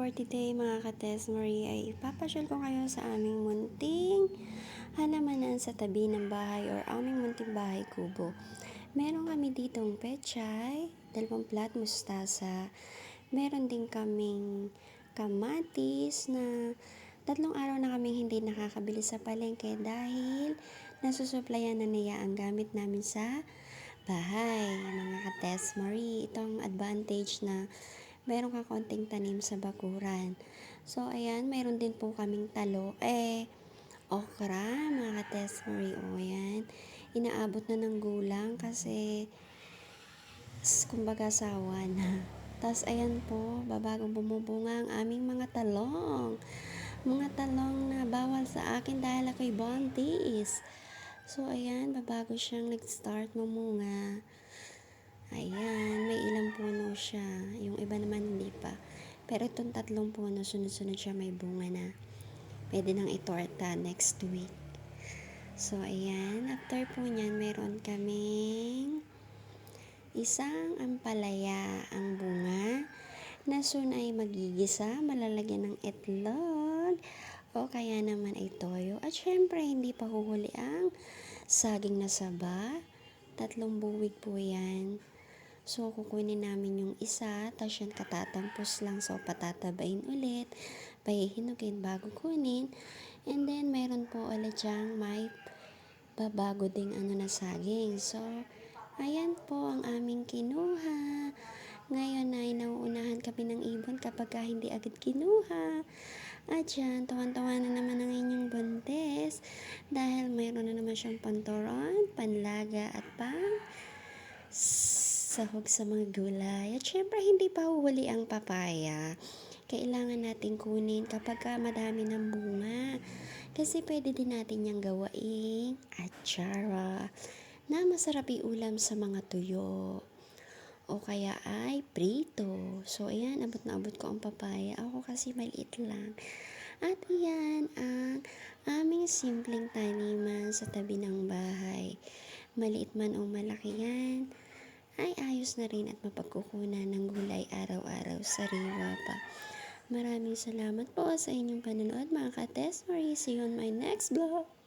for today mga kates Marie ay ipapasyal ko kayo sa aming munting halamanan sa tabi ng bahay or aming munting bahay kubo. Meron kami ditong pechay, dalawang plat mustasa, meron din kaming kamatis na tatlong araw na kaming hindi nakakabili sa palengke dahil nasusuplayan na niya ang gamit namin sa bahay. Mga kates Marie, itong advantage na meron ka konting tanim sa bakuran. So, ayan, meron din po kaming talo. Eh, okra, mga kates Marie, o ayan. Inaabot na ng gulang kasi, kumbaga sawa na. Tapos, ayan po, babagong bumubunga ang aming mga talong. Mga talong na bawal sa akin dahil ako'y buntis. So, ayan, babago siyang nag-start mamunga. Ayan, may ilang puno siya. Yung iba naman hindi pa. Pero itong tatlong puno, sunod-sunod siya may bunga na. Pwede nang itorta next week. So, ayan. After po niyan, meron kaming isang ampalaya ang bunga na soon ay magigisa, malalagyan ng itlog o kaya naman ay toyo. At syempre, hindi pa huhuli ang saging na saba. Tatlong buwig po yan. So, kukunin namin yung isa, tapos yan katatampos lang. So, patatabain ulit, pahihinugin bago kunin. And then, meron po ulit diyang may babago ding ano na saging. So, ayan po ang aming kinuha. Ngayon ay nauunahan kami ng ibon kapag ka hindi agad kinuha. At yan, tawan-tawa na naman ang inyong buntis dahil mayroon na naman siyang pantoron, panlaga at pang sahog sa mga gulay. At syempre, hindi pa huwali ang papaya. Kailangan natin kunin kapag ka madami ng bunga. Kasi pwede din natin yung gawaing atsara na masarap iulam sa mga tuyo. O kaya ay prito. So, ayan, abot na abot ko ang papaya. Ako kasi maliit lang. At iyan ang aming simpleng taniman sa tabi ng bahay. Maliit man o malaki yan, ay ayos na rin at mapagkukunan ng gulay araw-araw sa riwa pa. Maraming salamat po sa inyong panonood mga ka-test. See you on my next vlog.